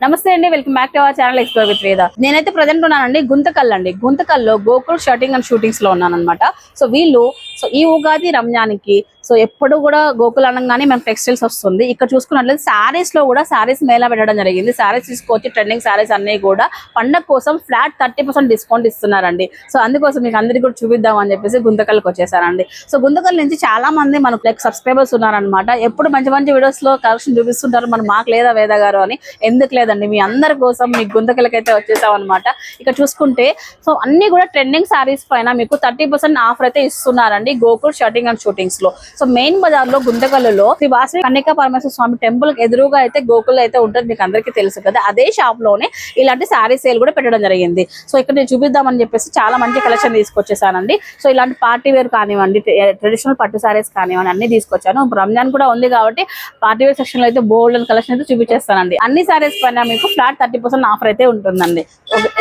నమస్తే అండి welcome back to our channel explore with Veda నేనైతే ప్రజెంట్ ఉన్నానండి గుంతకల్ అండి గుంతకల్లో గోకుల్ షర్టింగ్ అండ్ షూటింగ్స్లో ఉన్నాను అనమాట సో వీళ్ళు సో ఈ ఉగాది రంజాన్కి సో ఎప్పుడు కూడా గోకుల్ అనగానే మనకు టెక్స్టైల్స్ వస్తుంది. ఇక్కడ చూసుకున్నట్లయితే శారీస్లో కూడా శారీస్ మేళా పెట్టడం జరిగింది. శారీస్ తీసుకొచ్చి ట్రెండింగ్ శారీస్ అన్ని కూడా పండగ కోసం ఫ్లాట్ థర్టీ పర్సెంట్ డిస్కౌంట్ ఇస్తున్నారండి. సో అందుకోసం మీకు అందరికీ కూడా చూపిద్దాం అని చెప్పేసి గుంతకల్కి వచ్చేసారండి. సో గుంతకల్ నుంచి చాలా మంది మనకు లైక్ సబ్స్క్రైబర్స్ ఉన్నారనమాట ఎప్పుడు మంచి మంచి వీడియోస్లో కలెక్షన్ చూపిస్తుంటారు. మనం మాకు లేదా వేద గారు అని. ఎందుకు లేదండి? మీ అందరి కోసం మీ గుంతకలకైతే వచ్చేసాం అనమాట ఇక్కడ చూసుకుంటే సో అన్ని కూడా ట్రెండింగ్ సారీస్ పైన మీకు థర్టీ పర్సెంట్ ఆఫర్ అయితే ఇస్తున్నారండి గోకుల్ షర్టింగ్ అండ్ షూటింగ్స్లో సో మెయిన్ బజార్లో గుంతకల్లో శ్రీ వాసవి కన్యకా పరమేశ్వర స్వామి టెంపుల్ ఎదురుగా అయితే గోకుల్ అయితే ఉంటుంది మీకు అందరికీ తెలుసు కదా. అదే షాప్లోనే ఇలాంటి శారీ సేల్ కూడా పెట్టడం జరిగింది. సో ఇక్కడ నేను చూపిద్దామని చెప్పేసి చాలా మంచి కలెక్షన్ తీసుకొచ్చేసానండి. సో ఇలాంటి పార్టీ వేర్ కానివ్వండి ట్రెడిషనల్ పట్టు సారీస్ కానివ్వండి అన్ని తీసుకొచ్చాను. రంజాన్ కూడా ఉంది కాబట్టి పార్టీ వేర్ సెక్షన్లో అయితే బోల్డ్ కలెక్షన్ అయితే చూపించేస్తానండి. అన్ని సారీస్ పైన మీకు ఫ్లాట్ థర్టీ పర్సెంట్ ఆఫర్ అయితే ఉంటుందండి.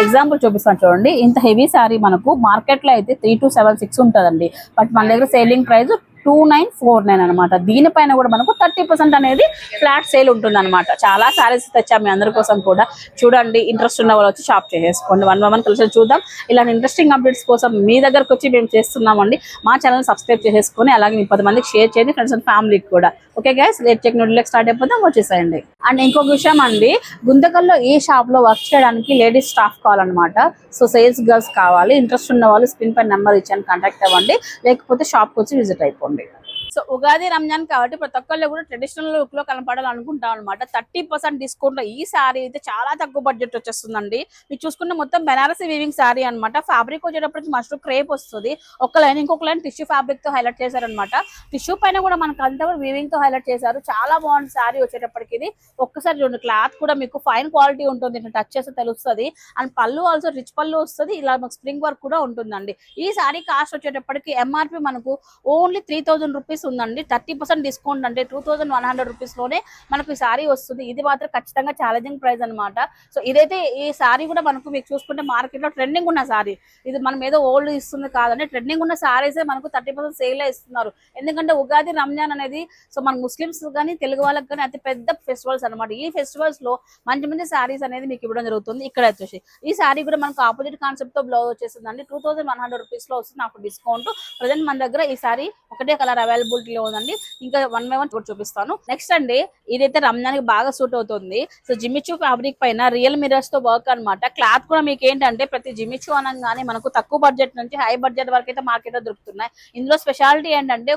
ఎగ్జాంపుల్ చూపిస్తాను చూడండి. ఇంత హెవీ సారీ మనకు మార్కెట్లో అయితే త్రీ టు సెవెన్ సిక్స్ ఉంటుందండి. బట్ మన దగ్గర selling price two nine four nine అనమాట దీనిపైన కూడా మనకు థర్టీ పర్సెంట్ అనేది ఫ్లాట్ సేల్ ఉంటుంది అనమాట చాలా సారీస్ తెచ్చాం మీ అందరి కోసం కూడా. చూడండి ఇంట్రెస్ట్ ఉన్న వాళ్ళు వచ్చి షాప్ చేసేసుకోండి. వన్ వన్ కలిసి చూద్దాం. ఇలాంటి ఇంట్రెస్టింగ్ అప్డేట్స్ కోసం మీ దగ్గరకు వచ్చి మేము చేస్తున్నామండి. మా ఛానల్ సబ్స్క్రైబ్ చేసేసుకొని అలాగే మీ పది మందికి షేర్ చేయండి ఫ్రెండ్స్ అండ్ ఫ్యామిలీకి కూడా. ఓకే గైస్ లేట్ చెక్ నోట్లకి స్టార్ట్ అయిపోతాం వచ్చేసేయండి. అండ్ ఇంకొక విషయం అండి గుంతకల్లో ఈ షాప్లో వర్క్ చేయడానికి లేడీస్ స్టాఫ్ కావాలన్నమాట. సో సేల్స్ గర్ల్స్ కావాలి. ఇంట్రెస్ట్ ఉన్న వాళ్ళు స్క్రీన్ పై నెంబర్ ఇచ్చాను కాంటాక్ట్ అవ్వండి. లేకపోతే షాప్కి వచ్చి విజిట్ అయిపోండి. complejas. సో ఉగాది రంజాన్ కాబట్టి ప్రతి ఒక్కళ్ళు కూడా ట్రెడిషనల్ లుక్లో కనపడాలనుకుంటాం అనమాట థర్టీ పర్సెంట్ డిస్కౌంట్లో ఈ సారీ అయితే చాలా తక్కువ బడ్జెట్ వచ్చేస్తుందండి. మీరు చూసుకుంటే మొత్తం బెనారసీ వీవింగ్ సారీ అనమాట ఫ్యాబ్రిక్ వచ్చేటప్పటికి మస్ట్ క్రేప్ వస్తుంది. ఒక లైన్ ఇంకొక లైన్ టిష్యూ ఫ్యాబ్రిక్తో హైలైట్ చేశారనమాట టిష్యూ పైన కూడా మనకు అంతా కూడా వీవింగ్తో హైలైట్ చేశారు. చాలా బాగుంది సారీ వచ్చేటప్పటికి ఇది. ఒక్కసారి చూడండి క్లాత్ కూడా మీకు ఫైన్ క్వాలిటీ ఉంటుంది. టచ్ చేస్తే తెలుస్తుంది. అండ్ పళ్ళు ఆల్సో రిచ్ పళ్ళు వస్తుంది. ఇలా మనకు స్ప్రింగ్ వర్క్ కూడా ఉంటుందండి. ఈ సారీ కాస్ట్ వచ్చేటప్పటికి ఎంఆర్పి మనకు ఓన్లీ త్రీ థౌసండ్ రూపీస్ ఉందండి. థర్టీ పర్సెంట్ డిస్కౌంట్ అంటే టూ థౌసండ్ వన్ హండ్రెడ్ రూపీస్లోనే మనకు ఈ సారీ వస్తుంది. ఇది మాత్రం ఖచ్చితంగా ఛాలెంజింగ్ ప్రైస్ అన్నమాట. సో ఇదైతే ఈ సారీ కూడా మనకు మీకు చూసుకుంటే మార్కెట్లో ట్రెండింగ్ ఉన్న సారీ. ఇది మనం ఏదో ఓల్డ్ ఇస్తుంది కాదండి. ట్రెండింగ్ ఉన్న సారీసే మనకు థర్టీ పర్సెంట్ సేల్ ఇస్తున్నారు. ఎందుకంటే ఉగాది రంజాన్ అనేది సో మన ముస్లిమ్స్ కానీ తెలుగు వాళ్ళకి కానీ అతి పెద్ద ఫెస్టివల్స్ అన్నమాట. ఈ ఫెస్టివల్స్లో మంచి మంచి సారీస్ అనేది మీకు ఇవ్వడం జరుగుతుంది. ఇక్కడ వచ్చేసి ఈ సారీ కూడా మనకు ఆపోజిట్ కాన్సెప్ట్తో బ్లౌజ్ వచ్చేసిందండి టూ థౌసండ్ వన్ హండ్రెడ్ రూపీస్లో వస్తుంది. నాకు డిస్కౌంట్. ప్రజెంట్ మన దగ్గర ఈ సారీ ఒకటే కలర్ అవైలబిలిటీలో ఉందండి. ఇంకా వన్ బై వన్ కూడా చూపిస్తాను. నెక్స్ట్ అండి ఇదైతే రంజాన్కి బాగా సూట్ అవుతుంది. సో జిమిచూ ఫ్యాబ్రిక్ పైన రియల్ మిరర్స్తో వర్క్ అన్నమాట. క్లాత్ కూడా మీకు ఏంటంటే ప్రతి జిమిచూ అనగానే మనకు తక్కువ బడ్జెట్ నుంచి హై బడ్జెట్ వరకు అయితే మార్కెట్లో దొరుకుతున్నాయి. ఇందులో స్పెషాలిటీ ఏంటంటే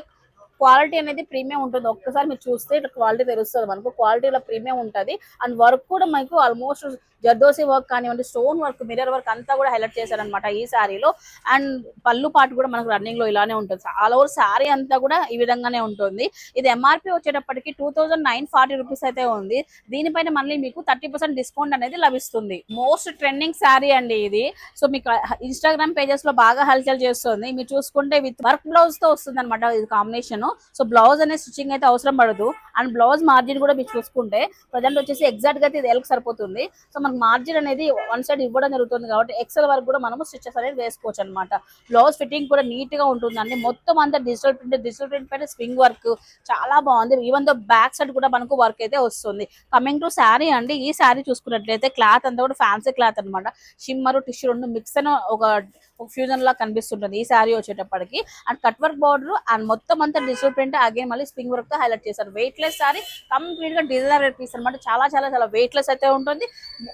క్వాలిటీ అనేది ప్రీమియం ఉంటుంది. ఒక్కసారి మీరు చూస్తే ఇట్లా క్వాలిటీ తెలుస్తుంది మనకు. క్వాలిటీలో ప్రీమియం ఉంటుంది. అండ్ వర్క్ కూడా మనకు ఆల్మోస్ట్ జర్దోసి వర్క్ కానివ్వండి స్టోన్ వర్క్ మిర్రర్ వర్క్ అంతా కూడా హైలైట్ చేశారనమాట ఈ శారీలో. అండ్ పళ్ళు పాటు కూడా మనకు రన్నింగ్లో ఇలానే ఉంటుంది. ఆల్ ఓవర్ శారీ అంతా కూడా ఈ విధంగానే ఉంటుంది. ఇది ఎంఆర్పి వచ్చేటప్పటికి two thousand nine forty rupees అయితే ఉంది. దీనిపైన మళ్ళీ మీకు థర్టీ పర్సెంట్ డిస్కౌంట్ అనేది లభిస్తుంది. మోస్ట్ ట్రెండింగ్ శారీ అండి ఇది. సో మీకు ఇన్స్టాగ్రామ్ పేజెస్లో బాగా హల్చల్ చేస్తుంది. మీరు చూసుకుంటే విత్ వర్క్ బ్లౌజ్తో వస్తుంది అనమాట ఇది కాంబినేషన్. సో బ్లౌజ్ అనే స్టిచ్చింగ్ అయితే అవసరం పడదు. అండ్ బ్లౌజ్ మార్జిన్ కూడా మీరు చూసుకుంటే ప్రజెంట్ వచ్చేసి ఎగ్జాక్ట్గా అయితే ఇది ఎల్కి సరిపోతుంది. సో మనకు మార్జిన్ అనేది వన్ సైడ్ ఇవ్వడం జరుగుతుంది కాబట్టి ఎక్సెల్ వరకు కూడా మనము స్టిచెస్ అనేది వేసుకోవచ్చు అనమాట బ్లౌజ్ ఫిట్టింగ్ కూడా నీట్గా ఉంటుందండి. మొత్తం అంతా డిజిటల్ ప్రింట్ డిజిటల్ ప్రింట్ పైన స్ప్రింగ్ వర్క్ చాలా బాగుంది. ఈవెన్ దో బ్యాక్ సైడ్ కూడా మనకు వర్క్ అయితే వస్తుంది. కమింగ్ టు శారీ అండి. ఈ శారీ చూసుకున్నట్లయితే క్లాత్ అంతా కూడా ఫ్యాన్సీ క్లాత్ అనమాట షిమ్మరు టిష్యూ రెండు మిక్స్ అని ఒక ఫ్యూజన్ లా కనిపిస్తుంటుంది. ఈ శారీ వచ్చేటప్పటికి. And cut work border and మొత్తం అంతా డిజిటల్ ప్రింట్ అగైన్ మళ్ళీ స్ప్రింగ్ వర్క్తో హైలైట్ చేశారు. వెయిట్ లెస్ సారీ కంప్లీట్గా డిజైనర్ పీస్ అనమాట చాలా చాలా చాలా వెయిట్ లెస్ అయితే ఉంటుంది.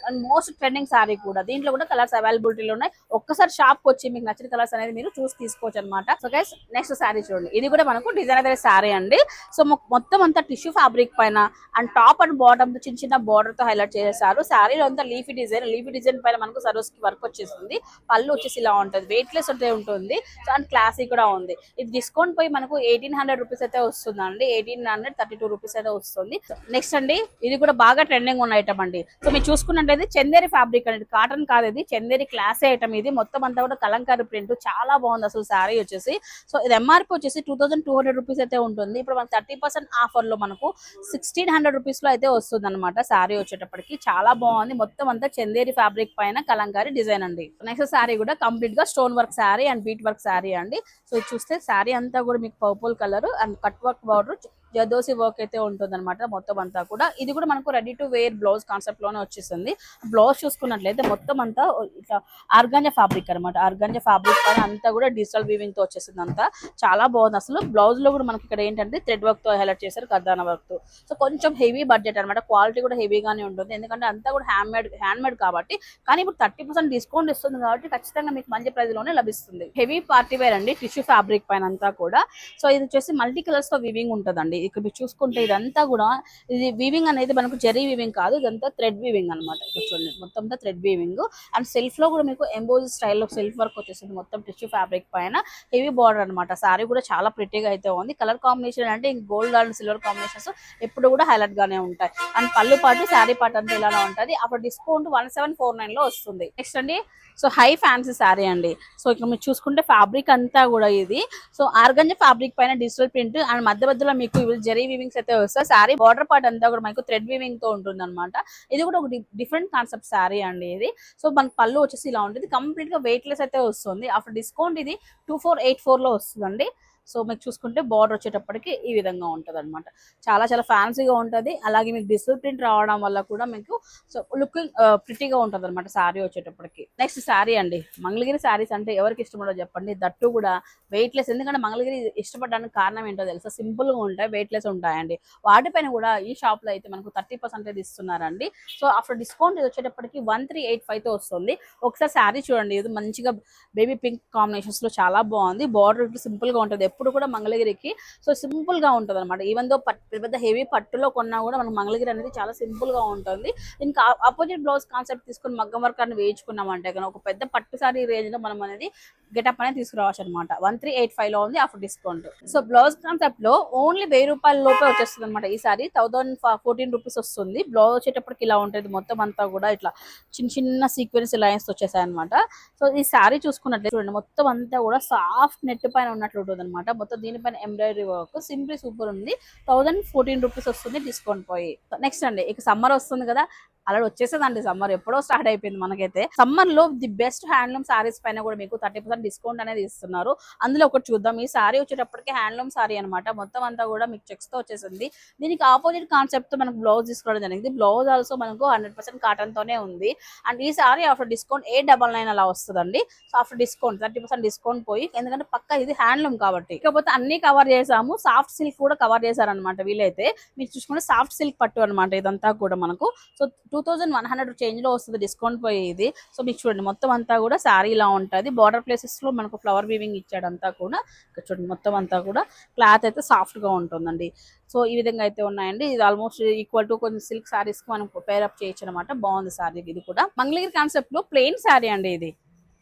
అండ్ మోస్ట్ ట్రెండింగ్ సారీ కూడా. దీంట్లో కూడా కలర్స్ అవైలబిలిటీలో ఉన్నాయి. ఒక్కసారి షాప్కి వచ్చి మీకు నచ్చిన కలర్స్ అనేది మీరు చూసి తీసుకోవచ్చు అనమాట సో గైస్ నెక్స్ట్ సారీ చూడండి. ఇది కూడా మనకు డిజైనర్ సారీ అండి. సో మొత్తం అంతా టిష్యూ ఫ్యాబ్రిక్ పైన అండ్ టాప్ అండ్ బాటమ్ చిన్న చిన్న బార్డర్తో హైలైట్ చేశారు. శారీలో అంతా లీఫీ డిజైన్ లీఫీ డిజైన్ పైన మనకు సరోస్కి వర్క్ వచ్చేసింది. పళ్ళు వచ్చేసి ఇలా ఉంటుంది. వెయిట్ లెస్ అయితే ఉంటుంది. సో అండ్ క్లాసీ కూడా ఉంది. ఇది డిస్కౌంట్ పోయి మనకు ఎయిటీన్ హండ్రెడ్ రూపీస్ అయితే వస్తుందండి. Eighteen hundred thirty two rupees అయితే వస్తుంది. నెక్స్ట్ అండి ఇది కూడా బాగా ట్రెండింగ్ ఉన్న ఐటమ్ అండి. సో మీరు చూసుకున్నట్లయితే చందేరి ఫ్యాబ్రిక్ అనేది కాటన్ కాదు ఇది చందేరి క్లాసీ ఐటమ్ ఇది. మొత్తం అంతా కూడా కలంకారీ ప్రింట్ చాలా బాగుంది అసలు శారీ వచ్చేసి. సో ఇది ఎంఆర్పి వచ్చేసి two thousand two hundred rupees అయితే ఉంటుంది. ఇప్పుడు మనకు థర్టీ పర్సెంట్ ఆఫర్లో మనకు సిక్స్టీన్ హండ్రెడ్ రూపీస్లో అయితే వస్తుంది అనమాట శారీ వచ్చేటప్పటికి. చాలా బాగుంది. మొత్తం అంతా చందేరి ఫ్యాబ్రిక్ పైన కలంకారీ డిజైన్ అండి. నెక్స్ట్ శారీ కూడా కంప్లీట్గా stone work sari and bead work sari అండి. సో చూస్తే శారీ అంతా కూడా మీకు purple colour and cut work border zardozi work అయితే ఉంటుంది అనమాట మొత్తం అంతా కూడా. ఇది కూడా మనకు రెడీ టు వేర్ బ్లౌజ్ కాన్సెప్ట్లోనే వచ్చేసింది. బ్లౌజ్ చూసుకున్నట్లయితే మొత్తం అంతా ఇట్లా ఆర్గాంజా ఫ్యాబ్రిక్ అనమాట ఆర్గాంజా ఫ్యాబ్రిక్ పైన అంతా కూడా డిజిటల్ వీవింగ్తో వచ్చేసింది అంతా. చాలా బాగుంది అసలు. బ్లౌజ్లో కూడా మనకి ఇక్కడ ఏంటంటే థ్రెడ్ వర్క్తో హైలైట్ చేశారు కర్దాన వర్క్తో. సో కొంచెం హెవీ బడ్జెట్ అనమాట క్వాలిటీ కూడా హెవీగానే ఉంటుంది. ఎందుకంటే అంతా కూడా హ్యాండ్ మేడ్ హ్యాండ్ మేడ్ కాబట్టి. కానీ ఇప్పుడు థర్టీ పర్సెంట్ డిస్కౌంట్ ఇస్తుంది కాబట్టి ఖచ్చితంగా మీకు మంచి ప్రైస్లోనే లభిస్తుంది. హెవీ పార్టీ వేర్ అండి టిష్యూ ఫ్యాబ్రిక్ పైన అంతా కూడా. సో ఇది వచ్చేసి మల్టీ కలర్స్తో వివింగ్ ఉంటుందండి. ఇక్కడ మీరు చూసుకుంటే ఇదంతా కూడా ఇది వీవింగ్ అనేది మనకు జెరీ వీవింగ్ కాదు ఇదంతా థ్రెడ్ వీవింగ్ అనమాట ఇక్కడ చూడండి మొత్తం థ్రెడ్ వీవింగ్ అండ్ సెల్ఫ్లో కూడా మీకు ఎంబోజ్ స్టైల్లో సెల్ఫ్ వర్క్ వచ్చేసింది. మొత్తం టిష్యూ ఫ్యాబ్రిక్ పైన హెవీ బార్డర్ అనమాట సారీ కూడా చాలా ప్రిటీగా అయితే ఉంది. కలర్ కాంబినేషన్ అంటే గోల్డ్ అండ్ సిల్వర్ కాంబినేషన్స్ ఎప్పుడు కూడా హైలైట్ గానే ఉంటాయి. అండ్ పళ్ళు పాటు శారీ పాటు అంతా ఇలానే ఉంటుంది. అప్పుడు డిస్కౌంట్ వన్ సెవెన్ ఫోర్ నైన్లో వస్తుంది. నెక్స్ట్ అండి సో హై ఫ్యాన్సీ శారీ అండి. సో ఇక్కడ మీరు చూసుకుంటే ఫ్యాబ్రిక్ అంతా కూడా ఇది. సో ఆర్గంజ ఫ్యాబ్రిక్ పైన డిజిటల్ ప్రింట్ అండ్ మధ్య మధ్యలో మీకు ఇవి జరీ వీవింగ్స్ అయితే వస్తాయి. శారీ బార్డర్ పార్ట్ అంతా కూడా మనకు థ్రెడ్ వీవింగ్తో ఉంటుంది అనమాట ఇది కూడా ఒక డిఫరెంట్ కాన్సెప్ట్ శారీ అండి ఇది. సో మన పళ్ళు వచ్చేసి ఇలా ఉంటుంది. కంప్లీట్గా వెయిట్ లెస్ అయితే వస్తుంది. ఆఫ్టర్ డిస్కౌంట్ ఇది టూ ఫోర్ ఎయిట్ ఫోర్లో వస్తుందండి. సో మీకు చూసుకుంటే బార్డర్ వచ్చేటప్పటికి ఈ విధంగా ఉంటుంది అనమాట చాలా చాలా ఫ్యాన్సీగా ఉంటుంది. అలాగే మీకు డిజిటల్ ప్రింట్ రావడం వల్ల కూడా మీకు సో లుకింగ్ ప్రిటీగా ఉంటుంది అనమాట శారీ వచ్చేటప్పటికి. నెక్స్ట్ శారీ అండి. మంగళగిరి శారీస్ అంటే ఎవరికి ఇష్టపడో చెప్పండి. దట్టు కూడా వెయిట్ లెస్ ఎందుకంటే మంగళగిరి ఇష్టపడడానికి కారణం ఏంటో తెలుసా? సింపుల్గా ఉంటాయి వెయిట్ లెస్ ఉంటాయండి. వాటిపైన కూడా ఈ షాప్లో అయితే మనకు థర్టీ పర్సెంటేజ్ ఇస్తున్నారండి. సో ఆఫ్టర్ డిస్కౌంట్ ఇది వచ్చేటప్పటికి వన్ త్రీ ఎయిట్ ఫైవ్తో వస్తుంది. ఒకసారి శారీ చూడండి. ఇది మంచిగా బేబీ పింక్ కాంబినేషన్స్లో చాలా బాగుంది. బార్డర్ సింపుల్గా ఉంటుంది. ఎప్పుడు కూడా మంగళగిరికి. సో సింపుల్గా ఉంటుంది అనమాట ఈవెన్ దో పెద్ద పెద్ద హెవీ పట్టులో కొన్నా కూడా మనకు మంగళగిరి అనేది చాలా సింపుల్గా ఉంటుంది. ఇంకా ఆపోజిట్ బ్లౌజ్ కాన్సెప్ట్ తీసుకుని మగ్గం వర్క్ అని వేయించుకున్నామంటే కనుక ఒక పెద్ద పట్టు సారీ రేంజ్లో మనం అనేది గెటప్ అనేది తీసుకురావచ్చు అనమాట వన్ త్రీ ఎయిట్ ఫైవ్లో ఉంది ఆఫర్ డిస్కౌంట్. సో బ్లౌజ్ కాన్సెప్ట్లో ఓన్లీ వెయ్యి రూపాయల లోపే వచ్చేస్తుంది అనమాట ఈ సారీ థౌసండ్ ఫోర్టీన్ రూపీస్ వస్తుంది. బ్లౌజ్ వచ్చేటప్పటికి ఇలా ఉంటుంది మొత్తం అంతా కూడా ఇట్లా చిన్న చిన్న సీక్వెన్స్ లైన్స్ వచ్చేసాయి అనమాట సో ఈ సారీ చూసుకున్నట్లయితే చూడండి మొత్తం అంతా కూడా సాఫ్ట్ నెట్ పైన ఉన్నట్లు ఉంటుంది అనమాట మొత్తం దీనిపైన ఎంబ్రాయిడరీ వర్క్ సింప్లీ సూపర్ ఉంది. థౌసండ్ ఫోర్టీన్ రూపీస్ వస్తుంది డిస్కౌంట్ పోయి. నెక్స్ట్ అండి ఇక సమ్మర్ వస్తుంది కదా అలా వచ్చేసేదండి సమ్మర్ ఎప్పుడో స్టార్ట్ అయిపోయింది మనకైతే. సమ్మర్లో ది బెస్ట్ హ్యాండ్లూమ్ సారీస్ పైన కూడా మీకు థర్టీ పర్సెంట్ డిస్కౌంట్ అనేది ఇస్తున్నారు. అందులో ఒకటి చూద్దాం. ఈ సారీ వచ్చేటప్పటికి హ్యాండ్లూమ్ సారీ అనమాట మొత్తం అంతా కూడా మీకు చెక్స్తో వచ్చేసింది. దీనికి ఆపోజిట్ కాన్సెప్ట్తో మనకు బ్లౌజ్ తీసుకోవడం జరిగింది. బ్లౌజ్ ఆల్సో మనకు హండ్రెడ్ పర్సెంట్ కాటన్ తోనే ఉంది. అండ్ ఈ sari after discount a double nine అలా వస్తుందండి. So after discount thirty percent discount పోయి ఎందుకంటే పక్క ఇది హ్యాండ్లూమ్ కాబట్టి. ఇకపోతే అన్ని కవర్ చేసాము సాఫ్ట్ సిల్క్ కూడా కవర్ చేశారనమాట వీలైతే. మీరు చూసుకుంటే సాఫ్ట్ సిల్క్ పట్టు అనమాట ఇదంతా కూడా మనకు. So two thousand one hundred చేంజ్లో వస్తుంది డిస్కౌంట్ పోయి ఇది సో మీకు చూడండి మొత్తం అంతా కూడా శారీ ఇలా ఉంటుంది. బార్డర్ ప్లేసెస్ లో మనకు ఫ్లవర్ వీవింగ్ ఇచ్చాడంతా కూడా చూడండి మొత్తం అంతా కూడా క్లాత్ అయితే సాఫ్ట్గా ఉంటుందండి. సో ఈ విధంగా అయితే ఉన్నాయండి. ఇది ఆల్మోస్ట్ ఈక్వల్ టు కొంచెం సిల్క్ సారీస్కి మనం పేరప్ చేయొచ్చు అనమాట బాగుంది శారీ ఇది కూడా. మంగళగిరి కాన్సెప్ట్లో ప్లెయిన్ శారీ అండి ఇది.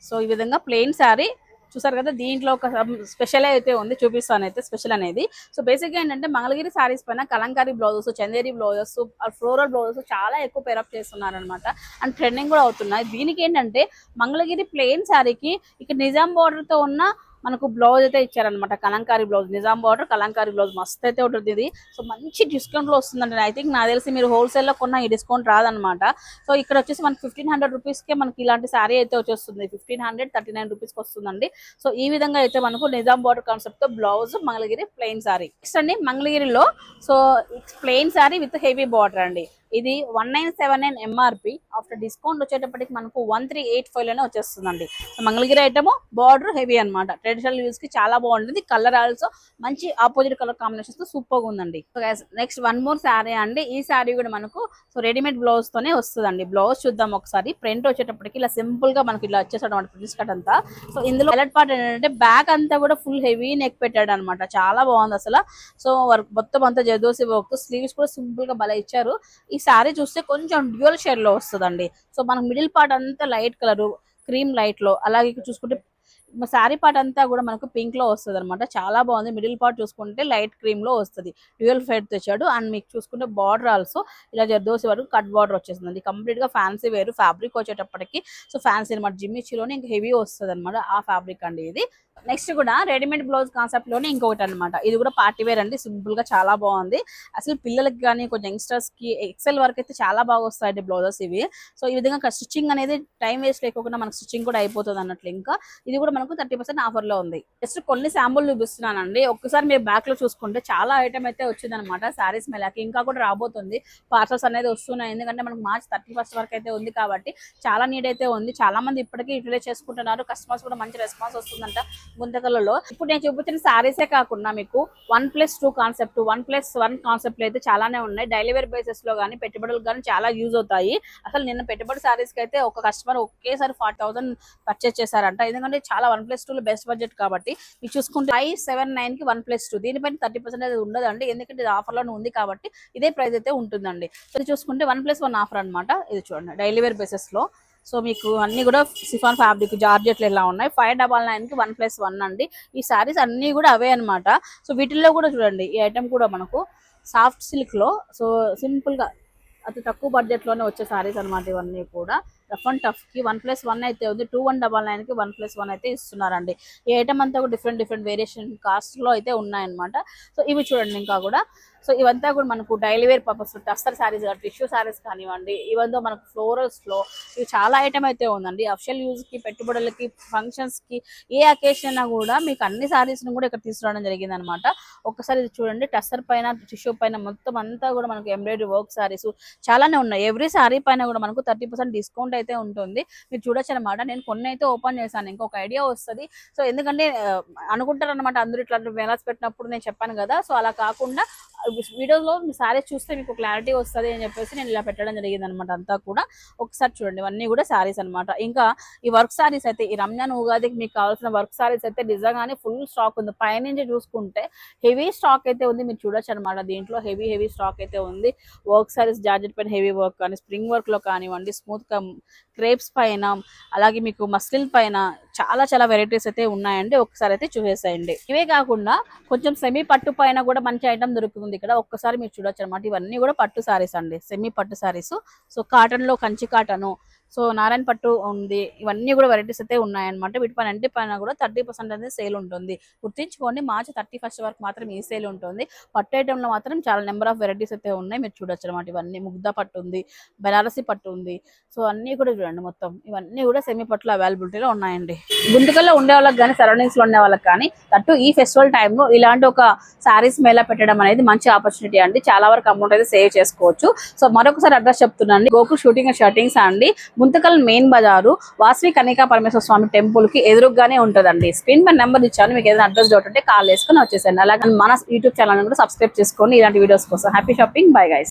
సో ఈ విధంగా ప్లెయిన్ శారీ చూసారు కదా దీంట్లో ఒక స్పెషల్ అయితే ఉంది చూపిస్తాను అయితే స్పెషల్ అనేది. సో బేసిక్గా ఏంటంటే మంగళగిరి సారీస్ పైన Kalamkari blouses Chanderi blouses floral blouses చాలా ఎక్కువ పేరప్ చేస్తున్నారు అనమాట అండ్ ట్రెండింగ్ కూడా అవుతున్నాయి. దీనికి ఏంటంటే మంగళగిరి ప్లెయిన్ శారీకి ఇక్కడ నిజాం బార్డర్తో తో ఉన్న మనకు బ్లౌజ్ అయితే ఇచ్చారనమాట Kalamkari blouse. Nizam border Kalamkari blouse. మస్త్ అయితే ఉంటుంది ఇది. సో మంచి డిస్కౌంట్లో వస్తుందండి. ఐ థింక్ నాకు తెలిసి మీరు హోల్సేల్లో కొన్న ఈ డిస్కౌంట్ రాదనమాట సో ఇక్కడ వచ్చేసి మనకి ఫిఫ్టీన్ హండ్రెడ్ రూపీస్కే మనకి ఇలాంటి శారీ అయితే వచ్చేస్తుంది. Fifteen hundred thirty nine rupees వస్తుందండి. సో ఈ విధంగా అయితే మనకు నిజాం బార్డర్ కాన్సెప్ట్తో blouse Mangalagiri plain sari next అండి మంగళగిరిలో so plain sari with heavy border అండి. ఇది one nine seven nine MRP after discount వచ్చేటప్పటికి మనకు వన్ త్రీ ఎయిట్ ఫైవ్లోనే వచ్చేస్తుందండి. So Mangalagiri item border heavy అనమాట ట్రెడిషనల్ యూస్కి చాలా బాగుంటుంది. కలర్ ఆల్సో మంచి ఆపోజిట్ కలర్ కాంబినేషన్తో సూపర్గా ఉందండి నెక్స్ట్ వన్ మోర్ శారీ అండి. ఈ శారీ కూడా మనకు సో రెడీమేడ్ బ్లౌజ్ తోనే వస్తుందండి. బ్లౌజ్ చూద్దాం ఒకసారి. ప్రింట్ వచ్చేటప్పటికి ఇలా సింపుల్గా మనకి ఇలా వచ్చేసాడు అనమాట ప్రిన్స్ కట్ అంతా. సో ఇందులో హైలైట్ పార్ట్ ఏంటంటే బ్యాక్ అంతా కూడా ఫుల్ హెవీ నెక్ పెట్టాడు అనమాట చాలా బాగుంది అసలు. సో వర్క్ మొత్తం అంతా జదోసి వర్క్ స్లీవ్స్ కూడా సింపుల్గా భలే ఇచ్చారు. ఈ శారీ చూస్తే కొంచెం డ్యూయల్ షేడ్లో వస్తుందండి. సో మనకు మిడిల్ పార్ట్ అంతా లైట్ కలర్ క్రీమ్ లైట్లో అలాగే చూసుకుంటే శారీ పార్ట్ అంతా కూడా మనకు పింక్లో వస్తుంది అనమాట చాలా బాగుంది. మిడిల్ పార్ట్ చూసుకుంటే లైట్ క్రీమ్లో వస్తుంది. డ్యూయల్ ఫెడ్ తెచ్చాడు. అండ్ మీకు చూసుకుంటే బార్డర్ ఆల్సో ఇలా జర్దోసి వరకు కట్ బార్డర్ వచ్చేస్తుంది కంప్లీట్గా ఫ్యాన్సీ వేరు ఫ్యాబ్రిక్ వచ్చేటప్పటికి. సో ఫ్యాన్సీ అనమాట జిమ్మిచ్చిలోనే ఇంకా హెవీ వస్తుంది అనమాట ఆ ఫ్యాబ్రిక్ అండి ఇది. నెక్స్ట్ కూడా రెడీమేడ్ బ్లౌజ్ కాన్సెప్ట్లోనే ఇంకొకటి అనమాట ఇది కూడా పార్టీ వేర్ అండి. సింపుల్గా చాలా బాగుంది. అసలు పిల్లలకి కానీ కొంచెం యంగ్స్టర్స్కి ఎక్సెల్ వరకు అయితే చాలా బాగా వస్తాయండి బ్లౌజెస్ ఇవి. సో ఈ విధంగా స్టిచ్చింగ్ అనేది టైం వేస్ట్ లేకుండా మనకు స్టిచ్చింగ్ కూడా అయిపోతుంది అన్నట్లు ఇంకా. ఇది కూడా మనకు థర్టీ పర్సెంట్ ఆఫర్లో ఉంది. జస్ట్ కొన్ని శాంపుల్ చూపిస్తున్నానండి. ఒక్కసారి మీరు బ్యాక్లో చూసుకుంటే చాలా ఐటమ్ అయితే వచ్చిందనమాట శారీస్ మేళకి ఇంకా కూడా రాబోతుంది. పార్సల్స్ అనేది వస్తున్నాయి. ఎందుకంటే మనకు మార్చ్ థర్టీ ఫస్ట్ వరకు అయితే ఉంది కాబట్టి చాలా నీడ్ అయితే ఉంది. చాలా మంది ఇప్పటికీ యూటిలైజ్ చేసుకుంటున్నారు. కస్టమర్స్ కూడా మంచి రెస్పాన్స్ వస్తుందంట గుంతకలలో. ఇప్పుడు నేను చూపించిన శారీసే కాకుండా మీకు one plus two concept one plus one concept అయితే చాలానే ఉన్నాయి. డైలీ వేర్ బేసిస్లో కానీ పెట్టుబడులు కానీ చాలా యూజ్ అవుతాయి. అసలు నిన్న పెట్టుబడి శారీస్కి అయితే ఒక కస్టమర్ ఒకేసారి ఫార్టీ థౌసండ్ పర్చేస్ చేశారంట. ఎందుకంటే చాలా వన్ ప్లస్ టూ లో బెస్ట్ బడ్జెట్ కాబట్టి మీరు చూసుకుంటే ఐ సెవెన్ నైన్కి వన్ ప్లస్ టూ. దీనిపైన థర్టీ పర్సెంట్ ఉండదు ఉండదండి. ఎందుకంటే ఇది ఆఫర్లోనే ఉంది కాబట్టి ఇదే ప్రైస్ అయితే ఉంటుందండి. సో ఇది చూసుకుంటే వన్ ప్లస్ వన్ ఆఫర్ అన్నమాట. ఇది చూడండి డైలీ వేర్ బేసెస్లో. సో మీకు అన్ని కూడా సిఫాన్ ఫ్యాబ్రిక్ జార్జెట్లు ఎలా ఉన్నాయి? ఫైవ్ డబల్ నైన్కి వన్ ప్లస్ వన్ అండి. ఈ సారీస్ అన్ని కూడా అవే అన్నమాట. సో వీటిల్లో కూడా చూడండి ఈ ఐటమ్ కూడా మనకు సాఫ్ట్ సిల్క్లో సో సింపుల్గా అతి తక్కువ బడ్జెట్లోనే వచ్చే సారీస్ అన్నమాట ఇవన్నీ కూడా. రఫ్ అండ్ టఫ్కి వన్ ప్లస్ వన్ అయితే ఉంది. టూ వన్ డబల్ నైన్కి వన్ ప్లస్ వన్ అయితే ఇస్తున్నారండి. ఈ ఐటమ్ అంతా కూడా డిఫరెంట్ డిఫరెంట్ వేరియేషన్ కాస్ట్లో అయితే ఉన్నాయన్నమాట. సో ఇవి చూడండి ఇంకా కూడా. సో ఇవంతా కూడా మనకు daily wear purpose tussar sarees tissue sarees కానివ్వండి ఇవంతా మనకు ఫ్లోరల్స్లో ఇవి చాలా ఐటమ్ అయితే ఉందండి. అఫిషియల్ యూజ్కి పెట్టుబడులకి ఫంక్షన్స్కి ఏ అకేషన్ అయినా కూడా మీకు అన్ని శారీస్ని కూడా ఇక్కడ తీసుకురావడం జరిగిందనమాట ఒక్కసారి ఇది చూడండి టస్సర్ పైన టిష్యూ పైన మొత్తం అంతా కూడా మనకు ఎంబ్రాయిడరీ వర్క్ సారీస్ చాలానే ఉన్నాయి. ఎవ్రీ సారీ పైన కూడా మనకు థర్టీ పర్సెంట్ డిస్కౌంట్ అయితే ఉంటుంది. మీరు చూడొచ్చు అనమాట నేను కొన్ని అయితే ఓపెన్ చేశాను ఇంకొక ఐడియా వస్తుంది. సో ఎందుకంటే అనుకుంటారు అనమాట అందరూ ఇట్లా వెలాస్ పెట్టినప్పుడు నేను చెప్పాను కదా. సో అలా కాకుండా వీడియోలో మీ సారీస్ చూస్తే మీకు క్లారిటీ వస్తుంది అని చెప్పేసి నేను ఇలా పెట్టడం జరిగింది అనమాట అంతా కూడా. ఒకసారి చూడండి. ఇవన్నీ కూడా సారీస్ అన్నమాట. ఇంకా ఈ వర్క్ సారీస్ అయితే ఈ రంజాన్ ఉగాదికి మీకు కావాల్సిన వర్క్ సారీస్ అయితే నిజంగానే ఫుల్ స్టాక్ ఉంది. పైనుంచి చూసుకుంటే హెవీ స్టాక్ అయితే ఉంది మీరు చూడొచ్చు అనమాట దీంట్లో హెవీ హెవీ స్టాక్ అయితే ఉంది. వర్క్ సారీస్ జార్జెట్ పైన హెవీ వర్క్ కానీ స్ప్రింగ్ వర్క్లో కానివ్వండి స్మూత్గా క్రేప్స్ పైన అలాగే మీకు మస్లిన్ పైన చాలా చాలా వెరైటీస్ అయితే ఉన్నాయండి. ఒకసారి అయితే చూసేసేయండి. ఇవే కాకుండా కొంచెం సెమీ పట్టు పైన కూడా మంచి ఐటమ్ దొరుకుతుంది ఇక్కడ. ఒక్కసారి మీరు చూడొచ్చు అనమాట ఇవన్నీ కూడా పట్టు సారీస్ అండి. సెమీ పట్టు సారీస్. సో కాటన్లో కంచి కాటను సో నారాయణ పట్టు ఉంది. ఇవన్నీ కూడా వెరైటీస్ అయితే ఉన్నాయన్నమాట. వీటిపైన అన్నిటి పైన కూడా థర్టీ పర్సెంట్ అనేది సేల్ ఉంటుంది. గుర్తించుకోండి మార్చి థర్టీ ఫస్ట్ వరకు మాత్రం ఈ సేల్ ఉంటుంది. పట్టు ఐటెంలో మాత్రం చాలా నెంబర్ ఆఫ్ వెరైటీస్ అయితే ఉన్నాయి. మీరు చూడొచ్చు అనమాట ఇవన్నీ. ముగ్ధ పట్టు ఉంది బెనారసి పట్టు ఉంది. సో అన్నీ కూడా చూడండి మొత్తం. ఇవన్నీ కూడా సెమీ పట్టులో అవైలబిలిటీలో ఉన్నాయండి. గుంతకల్లో ఉండే వాళ్ళకి కానీ సరౌండింగ్స్లో ఉండే వాళ్ళకి కానీ తట్టు ఈ ఫెస్టివల్ టైంలో ఇలాంటి ఒక శారీస్ మేళా పెట్టడం అనేది మంచి ఆపర్చునిటీ అండి. చాలా వరకు అమౌంట్ అయితే సేవ్ చేసుకోవచ్చు. సో మరొకసారి అడ్రస్ చెప్తున్నాను. గోకుల్ షూటింగ్ అండ్ షర్టింగ్స్ అండి. గుంతకల్ మెయిన్ బజారు వాసవి కనికా పరమేశ్వర స్వామి టెంపుల్కి ఎదురుగానే ఉంటుందండి. స్క్రీన్ పై నెంబర్ ఇచ్చాను మీకు ఏదైనా అడ్రస్ డౌట్ ఉంటే కాల్ చేసుకుని వచ్చేసండి అలాగే మన యూట్యూబ్ ఛానల్ కూడా సబ్స్క్రైబ్ చేసుకోండి. ఇలాంటి వీడియోస్ కోసం. Happy shopping bye guys